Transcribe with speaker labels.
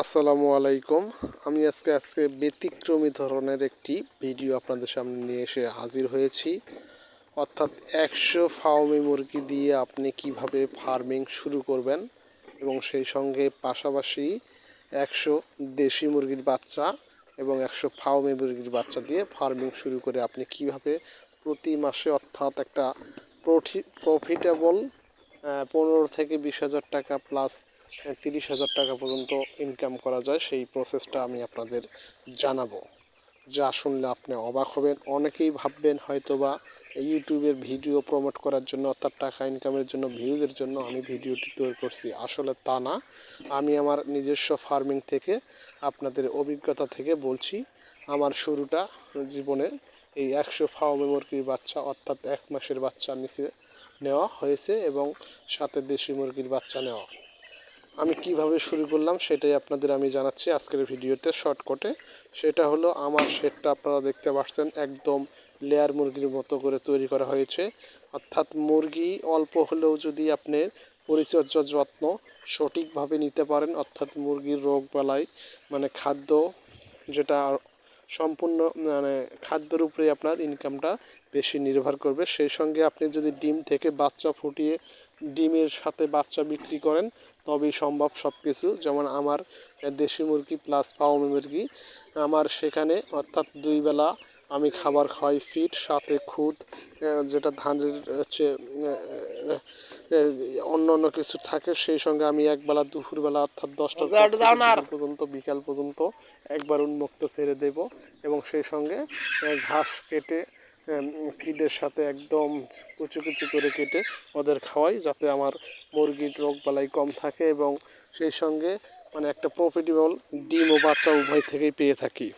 Speaker 1: আসসালামু আলাইকুম। আমি আজকে আজকে ব্যতিক্রমী ধরনের একটি ভিডিও আপনাদের সামনে নিয়ে এসে হাজির হয়েছি। অর্থাৎ একশো ফাউমি মুরগি দিয়ে আপনি কীভাবে ফার্মিং শুরু করবেন এবং সেই সঙ্গে পাশাপাশি একশো দেশি মুরগির বাচ্চা এবং একশো ফাউমি মুরগির বাচ্চা দিয়ে ফার্মিং শুরু করে আপনি কীভাবে প্রতি মাসে অর্থাৎ একটা প্রফিটেবল পনেরো থেকে বিশ হাজার টাকা প্লাস তিরিশ হাজার টাকা পর্যন্ত ইনকাম করা যায়, সেই প্রসেসটা আমি আপনাদের জানাব। যা শুনলে আপনি অবাক হবেন। অনেকেই ভাববেন হয়তো বা ইউটিউবের ভিডিও প্রমোট করার জন্য, অর্থাৎ টাকা ইনকামের জন্য ভিউজের জন্য আমি ভিডিওটি তৈরি করছি। আসলে তা না। আমি আমার নিজস্ব ফার্মিং থেকে, আপনাদের অভিজ্ঞতা থেকে বলছি, আমার শুরুটা জীবনে এই একশো ফার্মে মুরগির বাচ্চা, অর্থাৎ এক মাসের বাচ্চা নিচে নেওয়া হয়েছে এবং সাথে দেশি মুরগির বাচ্চা নেওয়া। আমি কীভাবে শুরু করলাম সেটাই আপনাদের আমি জানাচ্ছি আজকের ভিডিওতে শর্টকটে। সেটা হলো আমার শেডটা আপনারা দেখতে পাচ্ছেন, একদম লেয়ার মুরগির মতো করে তৈরি করা হয়েছে। অর্থাৎ মুরগি অল্প হলেও যদি আপনি পরিচর্যা যত্ন সঠিকভাবে নিতে পারেন, অর্থাৎ মুরগির রোগ বালাই মানে খাদ্য যেটা সম্পূর্ণ মানে খাদ্যের উপরে আপনার ইনকামটা বেশি নির্ভর করবে। সেই সঙ্গে আপনি যদি ডিম থেকে বাচ্চা ফুটিয়ে ডিমের সাথে বাচ্চা বিক্রি করেন, তবেই সম্ভব সব কিছু যেমন আমার দেশি মুরগি প্লাস ফাউমি মুরগি। আমার সেখানে অর্থাৎ দুই বেলা আমি খাবার খাওয়াই ফিট সাথে খুদ যেটা ধানের হচ্ছে অন্য অন্য কিছু থাকে সেই সঙ্গে আমি একবেলা দুপুরবেলা অর্থাৎ দশটা পর্যন্ত বিকাল পর্যন্ত একবার উন্মুক্ত ছেড়ে দেব এবং সেই সঙ্গে ঘাস কেটে ফিডের সাথে একদম কুচু কুচু করে কেটে ওদের খাওয়াই যাতে আমার মুরগির রোগ বালাই কম থাকে এবং সেই সঙ্গে মানে একটা প্রফিটেবল ডিম ও বাচ্চা উভয় থেকেই পেয়ে থাকি।